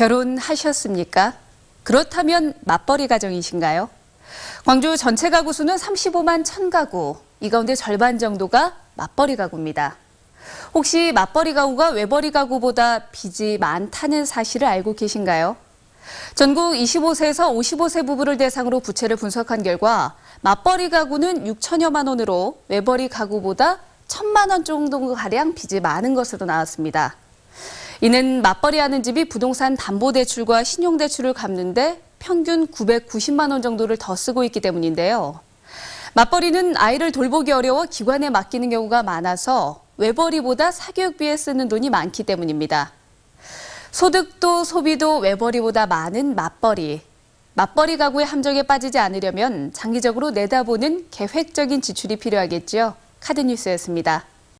결혼하셨습니까? 그렇다면 맞벌이 가정이신가요? 광주 전체 가구 수는 35만 1000가구, 이 가운데 절반 정도가 맞벌이 가구입니다. 혹시 맞벌이 가구가 외벌이 가구보다 빚이 많다는 사실을 알고 계신가요? 전국 25세에서 55세 부부를 대상으로 부채를 분석한 결과 맞벌이 가구는 6천여만 원으로 외벌이 가구보다 1천만 원 정도 가량 빚이 많은 것으로 나왔습니다. 이는 맞벌이하는 집이 부동산 담보대출과 신용대출을 갚는데 평균 990만 원 정도를 더 쓰고 있기 때문인데요. 맞벌이는 아이를 돌보기 어려워 기관에 맡기는 경우가 많아서 외벌이보다 사교육비에 쓰는 돈이 많기 때문입니다. 소득도 소비도 외벌이보다 많은 맞벌이. 맞벌이 가구의 함정에 빠지지 않으려면 장기적으로 내다보는 계획적인 지출이 필요하겠죠. 카드뉴스였습니다.